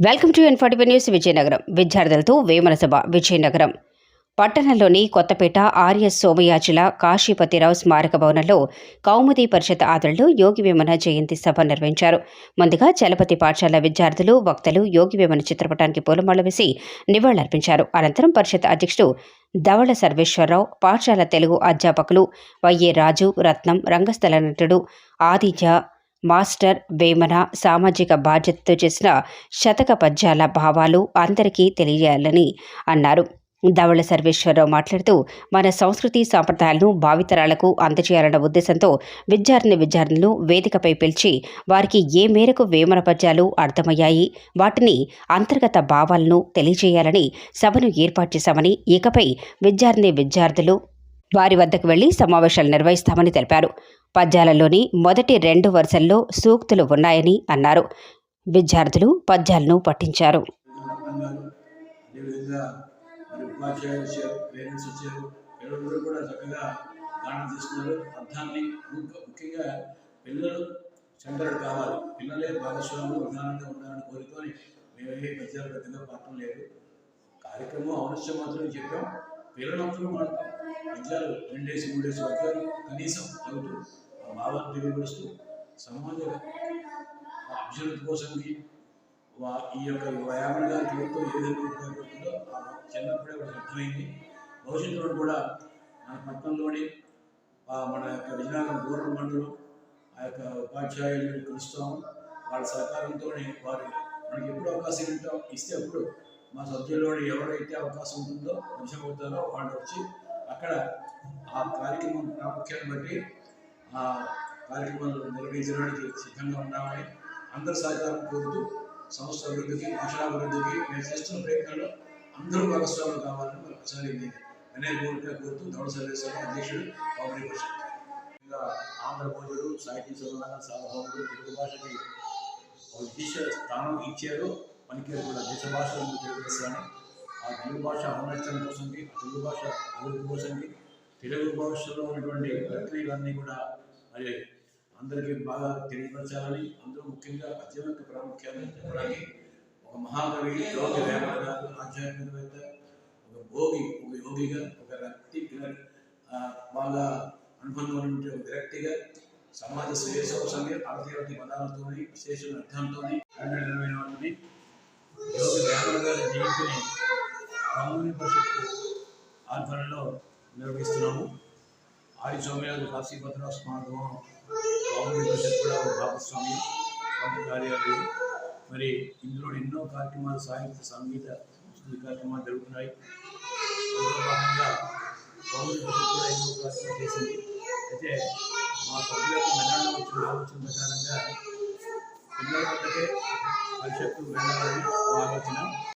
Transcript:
Welcome to ఎన్ఫార్టీ news Vizianagaram. విద్యార్థులతో వేమన సభ విజయనగరం. పట్టణంలోని కొత్తపేట ఆర్ఎస్ సోమయాజుల కాశీపతిరావు స్మారక భవనంలో కౌముది పరిషత్ ఆదరణలో యోగి వేమన జయంతి సభ నిర్వహించారు. ముందుగా చలపతి పాఠశాల విద్యార్థులు వక్తలు యోగి వేమన చిత్రపటానికి పూలమాల వేసి నివాళులర్పించారు. అనంతరం పరిషత్ అధ్యక్షుడు ధవళ సర్వేశ్వరరావు పాఠశాల తెలుగు అధ్యాపకులు వైఏ రాజు రత్నం రంగస్థల నటుడు ఆదిత్య మాస్టర్ వేమన సామాజిక బాధ్యతతో చేసిన శతక పద్యాల భావాలు అందరికీ తెలియజేయాలని అన్నారు. ధవళ సర్వేశ్వరరావు మాట్లాడుతూ మన సంస్కృతి సాంప్రదాయాలను భావితరాలకు అందజేయాలన్న ఉద్దేశంతో విద్యార్థిని విద్యార్థులను వేదికపై పిలిచి వారికి ఏ మేరకు వేమన పద్యాలు అర్థమయ్యాయి వాటిని అంతర్గత భావాలను తెలియజేయాలని సభను ఏర్పాటు చేశామని ఇకపై విద్యార్థిని విద్యార్థులు వారి వద్దకు వెళ్ళి సమావేశాలు నిర్వహిస్తామని తెలిపారు. పద్యాలలోని మొదటి రెండు వరుసల్లో సూక్తులు ఉన్నాయని అన్నారు. విద్యార్థులు పద్యాలను పఠించారు. పిల్లలు కావాలి. పిల్లలే భాగస్వాములు ప్రధానంగా ఉండాలని పెద్దగా పాఠం లేదు. కార్యక్రమం అవసరం మాత్రమే చెప్పాం. పిల్లలందరూ ఇళ్ళలో రెండు డేస్ మూడు మూడేసి వచ్చారు కనీసం చదువుతూ ఆ భావాన్ని తెలియపరుస్తూ సమాజ అభ్యున్నతి కోసంకి ఈ యొక్క వ్యాయామం గారి ఎంతో ఏ విధంగా ఉపయోగపడుతుందో చిన్నప్పుడే ఒక అర్థమైంది. భవిష్యత్తులో కూడా మన పట్టణంలోని మన యొక్క విజయనగరం రూరల్ మండలం ఆ యొక్క ఉపాధ్యాయులను కలుస్తాము. వాళ్ళ సహకారంతో వారు మనకి ఎప్పుడు అవకాశం ఉంటాం ఇస్తే అప్పుడు మా సభ్యుల్లోని ఎవరైతే అవకాశం ఉంటుందో నిజమవుతారో వాళ్ళు వచ్చి అక్కడ ఆ కార్యక్రమం ప్రాముఖ్యాన్ని బట్టి ఆ కార్యక్రమాలు నిర్వహించడానికి సిద్ధంగా ఉన్నామని అందరి సహకారం కోరుతూ సంస్థ అభివృద్ధికి భాషాభివృద్ధికి మేము చేస్తున్న ప్రయత్నంలో అందరూ భాగస్వాములు కావాలని ఒకసారి వినయ పూర్వకంగా కోరుతూ దౌడ సర్వేశ్వర అధ్యక్షుడు పౌరి పరిషత్ ఆంధ్ర భోజుడు సాహిత్య సోదరుల సార్వభౌముడు తెలుగు భాషకి ఒక విశేష స్థానం ఇచ్చారు. మనకి కూడా దేశ భాషలను తెలుగు ఆ తెలుగు భాష ఔన్నత్యం కోసంకి తెలుగు భాష అభివృద్ధి కోసంకి తెలుగు భాషలో ఉన్నటువంటి ప్రక్రియలన్నీ కూడా మరి అందరికీ బాగా తెలియపరచాలని అందరూ ముఖ్యంగా అత్యంత ప్రాముఖ్యాన్ని చెప్పడానికి ఒక మహాకవి యోగి వేమన ఆధ్యాత్మికవేత్త ఒక భోగి ఒక యోగిగా ఒక వ్యక్తి బాగా అనుబంధం ఉంటే ఒక వ్యక్తిగా సమాజ శ్రేయస్సు కోసంగా భారతీయ పదాలతో విశేష అర్థంతో నిర్వహించి యోగి వేమన రాముని పరిషత్ ఆధ్వర్యంలో నిర్వహిస్తున్నాము. ఆది సోమయాజు కాశీపతిరావు స్మారకం కామూని పరిషత్ కూడా ఒక భాగస్వామ్యం కార్యాలయం. మరి ఇందులో ఎన్నో కార్యక్రమాలు సాహిత్య సంగీత సంస్కృతి కార్యక్రమాలు జరుగుతున్నాయి. అందులో భాగంగా కామూని పరిషత్ కూడా ఎన్నో కార్యక్రమాలు చేసింది. అయితే మా సభ్యులకు మెదడులో వచ్చిన ఆలోచన ప్రకారంగా పిల్లల వద్దకే పరిషత్తు వెళ్ళాలని